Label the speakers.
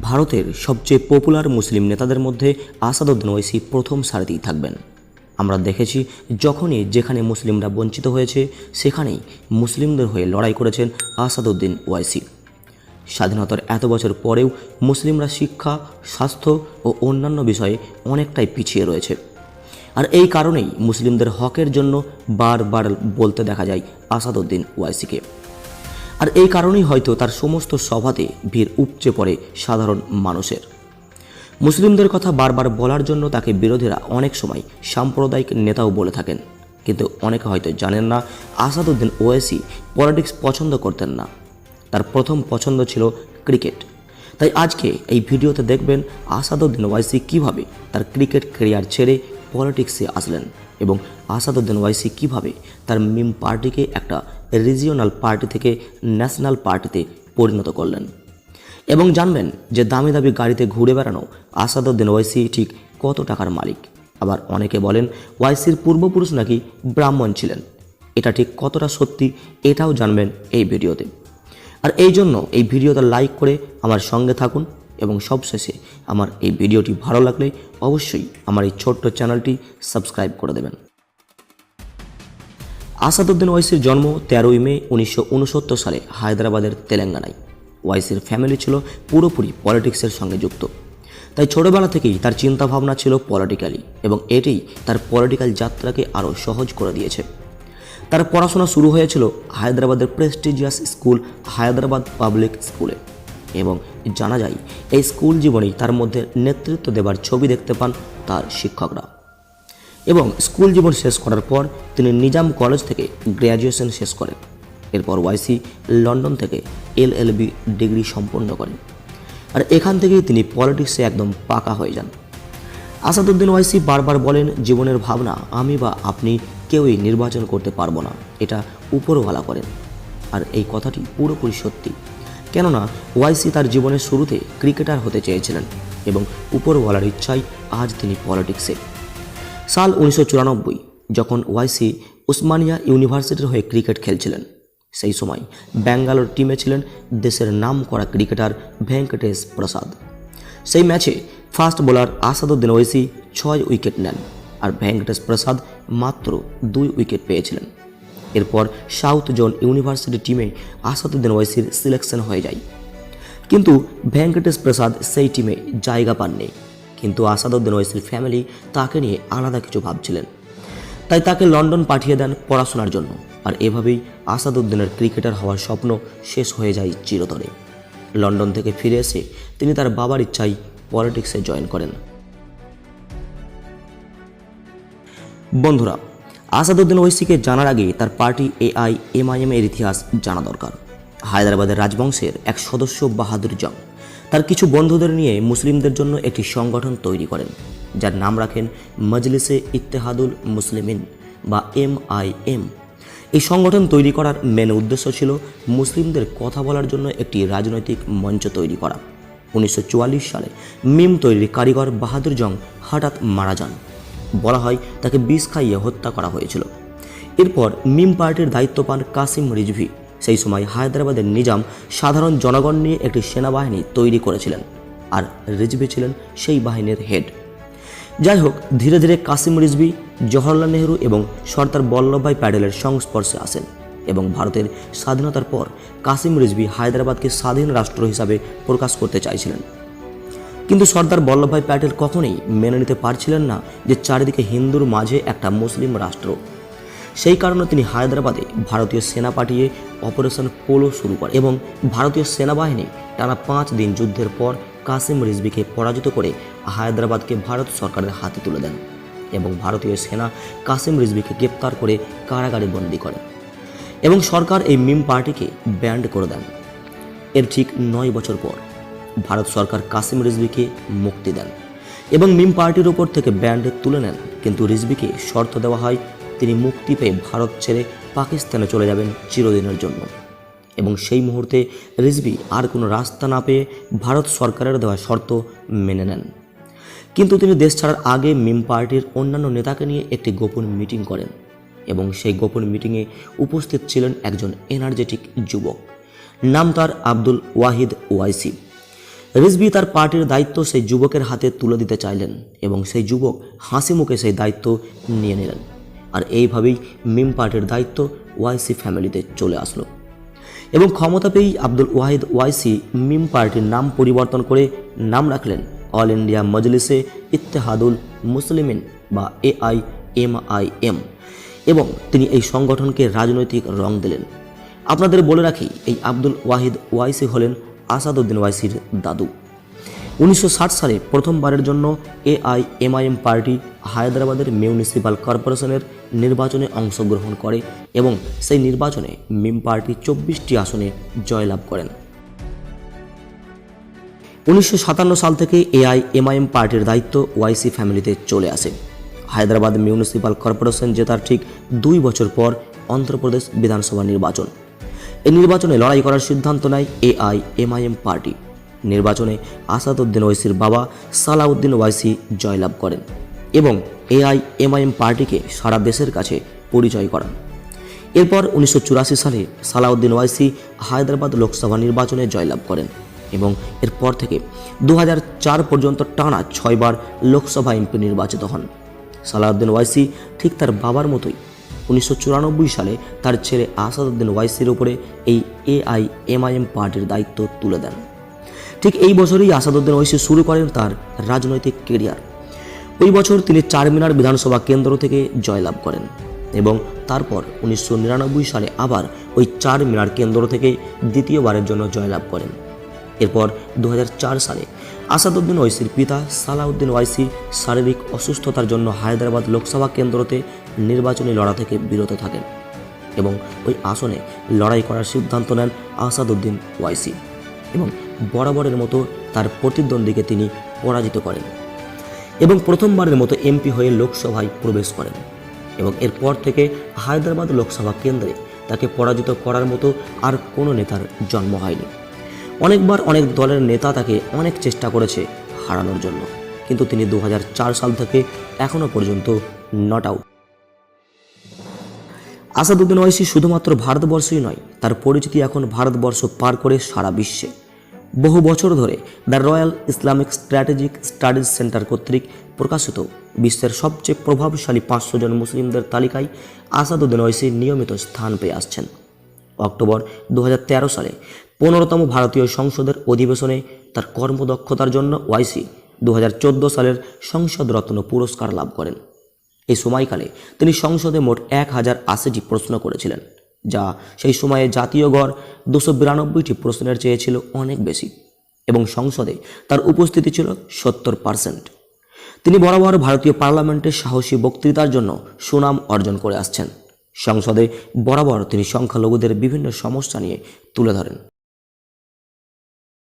Speaker 1: ভারতের সবচেয়ে পপুলার মুসলিম নেতাদের মধ্যে আসাদুদ্দিন ওয়াইসি প্রথম সারিতেই থাকবেন। আমরা দেখেছি যখনই যেখানে মুসলিমরা বঞ্চিত হয়েছে, সেখানেই মুসলিমদের হয়ে লড়াই করেছেন আসাদুদ্দিন ওয়াইসি স্বাধীনতার এত বছর পরেও মুসলিমরা শিক্ষা, স্বাস্থ্য ও অন্যান্য বিষয়ে অনেকটাই পিছিয়ে রয়েছে। আর এই কারণেই মুসলিমদের হকের জন্য বারবার বলতে দেখা যায় আসাদুদ্দিন ওয়াইসিকে আর এই কারণেই হয়তো তার সমস্ত সভাতে ভিড় উপচে পড়ে সাধারণ মানুষের। মুসলিমদের কথা বারবার বলার জন্য তাকে বিরোধীরা অনেক সময় সাম্প্রদায়িক নেতাও বলে থাকেন। কিন্তু অনেকে হয়তো জানেন না, আসাদুদ্দিন ওয়েসি পলিটিক্স পছন্দ করতেন না। তার প্রথম পছন্দ ছিল ক্রিকেট। তাই আজকে এই ভিডিওতে দেখবেন আসাদুদ্দিন ওয়াইসি কীভাবে তার ক্রিকেট ক্যারিয়ার ছেড়ে পলিটিক্সে আসলেন। এবং আসাদুদ্দিন ওয়াইসি কীভাবে তার মিম পার্টিকে একটা রিজিওনাল পার্টি থেকে ন্যাশনাল পার্টিতে পরিণত করলেন। এবং জানবেন যে দামি দামি গাড়িতে ঘুরে বেড়ানো আসাদুদ্দিন ওয়াইসি ঠিক কত টাকার মালিক। আবার অনেকে বলেন, ওয়াইসির পূর্বপুরুষ নাকি ব্রাহ্মণ ছিলেন। এটা ঠিক কতটা সত্যি এটাও জানবেন এই ভিডিওতে। আর এই জন্য এই ভিডিওটা লাইক করে আমার সঙ্গে থাকুন। এবং সবশেষে আমার এই ভিডিওটি ভালো লাগলে অবশ্যই আমার এই ছোট্ট চ্যানেলটি সাবস্ক্রাইব করে দেবেন। আসাদুদ্দিন ওয়াইসির জন্ম তেরোই মে উনিশশো উনসত্তর সালে হায়দ্রাবাদের তেলেঙ্গানায়। ওয়াইসির ফ্যামিলি ছিল পুরোপুরি পলিটিক্সের সঙ্গে যুক্ত। তাই ছোটবেলা থেকেই তার চিন্তাভাবনা ছিল পলিটিক্যালি এবং এটিই তার পলিটিক্যাল যাত্রাকে আরও সহজ করে দিয়েছে। তার পড়াশোনা শুরু হয়েছিল হায়দ্রাবাদের প্রেস্টিজিয়াস স্কুল হায়দ্রাবাদ পাবলিক স্কুলে। এবং জানা যায়, এই স্কুল জীবনেই তার মধ্যে নেতৃত্ব দেবার ছবি দেখতে পান তার শিক্ষকরা। এবং স্কুল জীবন শেষ করার পর তিনি নিজাম কলেজ থেকে গ্র্যাজুয়েশন শেষ করেন। এরপর ওয়াইসি লন্ডন থেকে এলএলবি ডিগ্রি সম্পন্ন করেন। আর এখান থেকেই তিনি পলিটিক্সে একদম পাকা হয়ে যান। আসাদুদ্দিন ওয়াইসি বারবার বলেন, জীবনের ভাবনা, আমি বা আপনি কেউই নির্বাচন করতে পারব না। এটা উপরওয়ালা করেন। আর এই কথাটি পুরোপুরি সত্যি। কেননা ওয়াইসি তার জীবনের শুরুতে ক্রিকেটার হতে চেয়েছিলেন এবং উপরওয়ালার ইচ্ছায় আজ তিনি পলিটিক্সে। সাল উনিশশো চুরানব্বই, যখন ওয়াইসি উসমানিয়া ইউনিভার্সিটির হয়ে ক্রিকেট খেলছিলেন, সেই সময় ব্যাঙ্গালোর টিমে ছিলেন দেশের নাম করা ক্রিকেটার ভেঙ্কটেশ প্রসাদ। সেই ম্যাচে ফাস্ট বোলার আসাদুদ্দিন ওয়েসি ছয় উইকেট নেন আর ভেঙ্কটেশ প্রসাদ মাত্র দুই উইকেট পেয়েছিলেন। এরপর সাউথ জোন ইউনিভার্সিটি টিমে আসাদুদ্দিন ওয়েসির সিলেকশন হয়ে যায়। কিন্তু ভেঙ্কটেশ প্রসাদ সেই টিমে জায়গা পাননি। কিন্তু আসাদুদ্দিন ওয়েসির ফ্যামিলি তাকে নিয়ে আলাদা কিছু ভাবছিলেন। তাই তাকে লন্ডন পাঠিয়ে দেন পড়াশোনার জন্য। আর এভাবেই আসাদুদ্দিনের ক্রিকেটার হওয়ার স্বপ্ন শেষ হয়ে যায় চিরতরে। লন্ডন থেকে ফিরে এসে তিনি তার বাবার ইচ্ছায় পলিটিক্সে জয়েন করেন। বন্ধুরা আসাদুদ্দিন ওয়েসিকে জানার আগে তার পার্টি এআই, এমআইএম এর ইতিহাস জানা দরকার। হায়দ্রাবাদের রাজবংশের এক সদস্য বাহাদুর জং। তার কিছু বন্ধুদের নিয়ে মুসলিমদের জন্য একটি সংগঠন তৈরি করেন, যার নাম রাখেন মজলিসে ইত্তেহাদুল মুসলিমিন বা এম আই এম এই সংগঠন তৈরি করার মেন উদ্দেশ্য ছিল মুসলিমদের কথা বলার জন্য একটি রাজনৈতিক মঞ্চ তৈরি করা। উনিশশো চুয়াল্লিশ সালে মিম তৈরির কারিগর বাহাদুর জং হঠাৎ মারা যান। বলা হয়, তাকে বিষ খাইয়ে হত্যা করা হয়েছিল। এরপর মিম পার্টির দায়িত্ব পান কাসিম রিজভি সেই সময় হায়দ্রাবাদের নিজাম সাধারণ জনগণ নিয়ে একটি সেনাবাহিনী তৈরি করেছিলেন আর রিজভি ছিলেন সেই বাহিনীর হেড। যাই হোক, ধীরে ধীরে কাসিম রিজভি, জওহরলাল নেহরু এবং সর্দার বল্লভভাই প্যাটেলের সংস্পর্শে আসেন এবং ভারতের স্বাধীনতার পর কাসিম রিজভি হায়দ্রাবাদকে স্বাধীন রাষ্ট্র হিসাবে প্রকাশ করতে চাইছিলেন। কিন্তু সর্দার বল্লভভাই প্যাটেল কখনোই মেনে নিতে পারছিলেন না যে চারিদিকে হিন্দুর মাঝে একটা মুসলিম রাষ্ট্র। সেই কারণে তিনি হায়দ্রাবাদে ভারতীয় সেনা পাঠিয়ে অপারেশন পোলো শুরু করেন এবং ভারতীয় সেনাবাহিনী টানা পাঁচ দিন যুদ্ধের পর কাসিম রিজভিকে পরাজিত করে হায়দ্রাবাদকে ভারত সরকারের হাতে তুলে দেন এবং ভারতীয় সেনা কাসিম রিজভিকে গ্রেপ্তার করে কারাগারে বন্দী করে এবং সরকার এই মিম পার্টিকে ব্যান্ড করে দেন। এর ঠিক নয় বছর পর ভারত সরকার কাসিম রিজভিকে মুক্তি দেন এবং মিম পার্টির ওপর থেকে ব্যান্ড তুলে নেন। কিন্তু রিজভিকে শর্ত দেওয়া হয়, তিনি মুক্তি পেয়ে ভারত ছেড়ে পাকিস্তানে চলে যাবেন চিরদিনের জন্য। এবং সেই মুহূর্তে রিজভি আর কোনো রাস্তা না পেয়ে ভারত সরকারের দেওয়া শর্ত মেনে নেন। কিন্তু তিনি দেশ ছাড়ার আগে মিম পার্টির অন্যান্য নেতাকে নিয়ে একটি গোপন মিটিং করেন এবং সেই গোপন মিটিংয়ে উপস্থিত ছিলেন একজন এনার্জেটিক যুবক। নাম তার আব্দুল ওয়াহিদ ওয়াইসি। রিজভি তার পার্টির দায়িত্ব সেই যুবকের হাতে তুলে দিতে চাইলেন এবং সেই যুবক হাসি মুখে সেই দায়িত্ব নিয়ে নিলেন। আর এইভাবেই মিম পার্টির দায়িত্ব ওয়াইসি ফ্যামিলিতে চলে আসলো। এবং ক্ষমতা পেয়েই আব্দুল ওয়াহিদ ওয়াইসি মিম পার্টির নাম পরিবর্তন করে নাম রাখলেন অল ইন্ডিয়া মজলিসে ইত্তেহাদুল মুসলিমিন বা এআই এম আই এম এবং তিনি এই সংগঠনকে রাজনৈতিক রং দিলেন। আপনাদের বলে রাখি, এই আব্দুল ওয়াহিদ ওয়াইসি হলেন আসাদুদ্দিন ওয়াইসির দাদু। উনিশশো ষাট সালে প্রথমবারের জন্য এআইএমআইএম পার্টি হায়দ্রাবাদের মিউনিসিপাল কর্পোরেশনের নির্বাচনে অংশগ্রহণ করে এবং সেই নির্বাচনে মিম পার্টি চব্বিশটি আসনে জয়লাভ করেন। উনিশশো সাতান্ন সাল থেকে এআইএমআইএম পার্টির দায়িত্ব ওয়াইসি ফ্যামিলিতে চলে আসে। হায়দ্রাবাদ মিউনিসিপ্যাল কর্পোরেশন জেতার ঠিক দুই বছর পর অন্ধ্রপ্রদেশ বিধানসভা নির্বাচন। এই নির্বাচনে লড়াই করার সিদ্ধান্ত নেয় এআইএমআইএম পার্টি। নির্বাচনে আসাদউদ্দিন ওয়াইসির বাবা সালাউদ্দিন ওয়াইসি জয়লাভ করেন এবং এআইএমআইএম পার্টিকে সারা দেশের কাছে পরিচয় করান। এরপর উনিশশো চুরাশি সালে সালাউদ্দিন ওয়াইসি হায়দ্রাবাদ লোকসভা নির্বাচনে জয়লাভ করেন এবং এরপর থেকে দু হাজার চার পর্যন্ত টানা ছয়বার লোকসভা এমপি নির্বাচিত হন। সালাউদ্দিন ওয়াইসি ঠিক তার বাবার মতোই উনিশশো চুরানব্বই সালে তার ছেলে আসাদুদ্দিন ওয়াইসির উপরে এই এআইএমআইএম পার্টির দায়িত্ব তুলে দেন। ঠিক এই বছরই আসাদুদ্দিন ওয়াইসি শুরু করেন তার রাজনৈতিক কেরিয়ার। ওই বছর তিনি চারমিনার বিধানসভা কেন্দ্র থেকে জয়লাভ করেন এবং তারপর উনিশশো নিরানব্বই সালে আবার ওই চার মিনার কেন্দ্র থেকে দ্বিতীয়বারের জন্য জয়লাভ করেন। এরপর দু হাজার চার সালে আসাদুদ্দিন ওয়াইসির পিতা সালাউদ্দিন ওয়াইসি শারীরিক অসুস্থতার জন্য হায়দ্রাবাদ লোকসভা কেন্দ্রতে নির্বাচনী লড়া থেকে বিরত থাকেন এবং ওই আসনে লড়াই করার সিদ্ধান্ত নেন আসাদুদ্দিন ওয়াইসি এবং বরাবরের মতো তার প্রতিদ্বন্দ্বীকে তিনি পরাজিত করেন এবং প্রথমবারের মতো এমপি হয়ে লোকসভায় প্রবেশ করেন এবং এরপর থেকে হায়দ্রাবাদ লোকসভা কেন্দ্রে তাকে পরাজিত করার মতো আর কোনো নেতার জন্ম হয়নি। অনেকবার অনেক দলের নেতা তাকে অনেক চেষ্টা করেছে হারানোর জন্য, কিন্তু তিনি দু হাজার চার সাল থেকে এখনও পর্যন্ত নট আউট আসাদুদ্দিন ওয়াইসি শুধুমাত্র ভারতবর্ষই নয়, তার পরিচিতি এখন ভারতবর্ষ পার করে সারা বিশ্বে। বহু বছর ধরে the royal Islamic strategic studies centre কর্তৃক প্রকাশিত বিশ্বের সবচেয়ে প্রভাবশালী পাঁচশো জন মুসলিমদের তালিকায় আসাদুদ্দিন ওয়াইসি নিয়মিত স্থান পেয়ে আসছেন। অক্টোবর দু হাজার তেরো সালে পনেরোতম ভারতীয় সংসদের অধিবেশনে তার কর্মদক্ষতার জন্য ওয়াইসি দু হাজার চোদ্দ সালের সংসদ রত্ন পুরস্কার লাভ করেন। এই সময়কালে তিনি সংসদে মোট এক হাজার আশিটি প্রশ্ন করেছিলেন, যা সেই সময়ে জাতীয় গড় দুশো বিরানব্বইটি প্রশ্নের চেয়ে ছিল অনেক বেশি এবং সংসদে তার উপস্থিতি ছিল সত্তর পার্সেন্ট। তিনি বরাবর ভারতীয় পার্লামেন্টের সাহসী বক্তৃতার জন্য সুনাম অর্জন করে আসছেন। সংসদে বরাবর তিনি সংখ্যালঘুদের বিভিন্ন সমস্যা নিয়ে তুলে ধরেন।